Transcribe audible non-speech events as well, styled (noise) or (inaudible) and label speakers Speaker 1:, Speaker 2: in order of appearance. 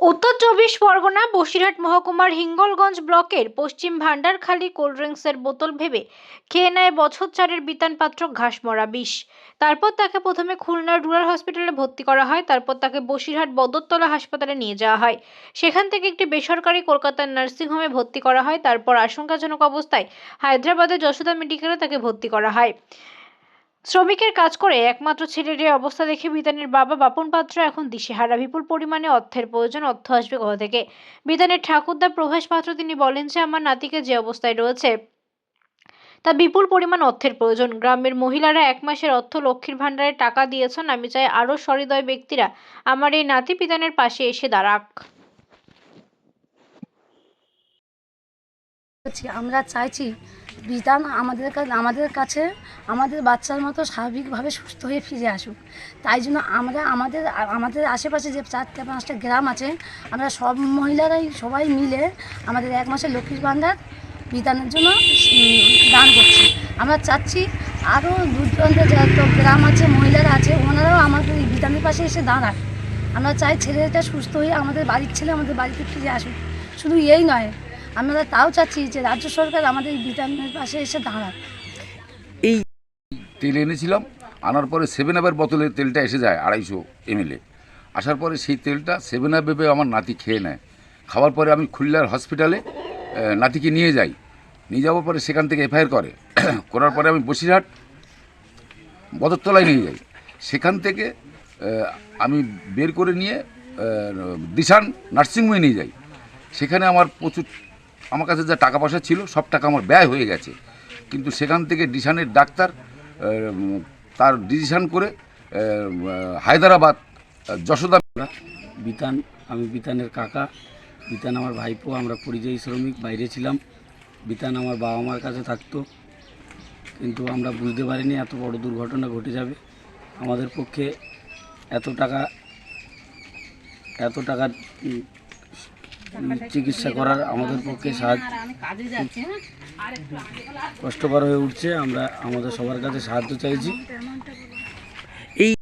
Speaker 1: উত্তর চব্বিশ পরগনা বসিরহাট মহকুমার হিঙ্গলগঞ্জ ব্লকের পশ্চিম ভান্ডারখালী কোল্ড ড্রিঙ্কসের বোতল ভেবে খেয়ে নেয় বছর চারের বিতান পাত্র ঘাসমরা বিষ। তারপর তাকে প্রথমে খুলনার রুরাল হসপিটালে ভর্তি করা হয়, তারপর তাকে বসিরহাট বদরতলা হাসপাতালে নিয়ে যাওয়া হয়। সেখান থেকে একটি বেসরকারি কলকাতার নার্সিংহোমে ভর্তি করা হয়, তারপর আশঙ্কাজনক অবস্থায় হায়দ্রাবাদের যশোদা মেডিকেলে তাকে ভর্তি করা হয়। শ্রমিকের কাজ করে একমাত্র ছেলের এই অবস্থা দেখে বিতানের বাবা বাপন পাত্র এখন দিশেহারা। বিপুল পরিমাণে অর্থের প্রয়োজন, অর্থ আসবে কোথা থেকে? বিতানের ঠাকুরদা প্রভাস পাত্র তিনি বলেন যে, আমার নাতিকে যে অবস্থায় রয়েছে, তা বিপুল পরিমাণ অর্থের প্রয়োজন। গ্রামের মহিলারা এক মাসের অর্থ লক্ষ্মীর ভাণ্ডারে টাকা দিয়েছেন। আমি চাই আরও সহৃদয় ব্যক্তিরা আমার এই নাতি পিতানের পাশে এসে দাঁড়াক।
Speaker 2: বলছি, আমরা চাইছি বিধান আমাদের আমাদের কাছে আমাদের বাচ্চার মতো স্বাভাবিকভাবে সুস্থ হয়ে ফিরে আসুক। তাই জন্য আমরা আমাদের আমাদের আশেপাশে যে চারটে পাঁচটা গ্রাম আছে আমরা সব মহিলারাই সবাই মিলে আমাদের এক মাসের লক্ষ্মীর ভাণ্ডার বিধানের জন্য দান করছি। আমরা চাচ্ছি আরও দূর দূরান্তে যত গ্রাম আছে মহিলারা আছে ওনারাও আমাদের বিধানের পাশে এসে দাঁড়ায় আমরা চাই ছেলেটা সুস্থ হয়ে আমাদের বাড়ির ছেলে আমাদের বাড়িতে ফিরে আসুক। শুধু এই নয় আমরা তাও চাচ্ছি যে রাজ্য সরকার আমাদের এই বিধানের পাশে এসে দাঁড়াক।
Speaker 3: তেল এনেছিলাম, আনার পরে সেভেন আপের বোতলে তেলটা এসে যায় আড়াইশো এমএলএ আসার পরে সেই তেলটা সেভেন আপ ভেবে আমার নাতি খেয়ে নেয়। খাওয়ার পরে আমি খুলনার হসপিটালে নাতিকে নিয়ে যাই। নিয়ে যাওয়ার পরে সেখান থেকে এফআইআর করে। (coughs) করার পরে আমি বসিরহাট, বদরতলায় নিয়ে যাই। সেখান থেকে আমি বের করে নিয়ে দিশান নার্সিংহোমে নিয়ে যাই। সেখানে আমার প্রচুর আমার কাছে যা টাকা পয়সা ছিল, সব টাকা আমার ব্যয় হয়ে গেছে। কিন্তু সেখান থেকে ডিসানের ডাক্তার তার ডিসিশান করে হায়দ্রাবাদ যশোদা
Speaker 4: বিতান, আমি বিতানের কাকা। বিতান আমার ভাইপো, আমরা পরিযায়ী শ্রমিক, বাইরে ছিলাম। বিতান আমার বাবা মার কাছে থাকতো। কিন্তু আমরা বুঝতে পারিনি এত বড় দুর্ঘটনা ঘটে যাবে। আমাদের পক্ষে এত টাকা এত টাকা চিকিৎসা করার আমাদের পক্ষে সাহায্য কষ্টকর হয়ে উঠছে। আমরা আমাদের সবার কাছে সাহায্য চাইছি।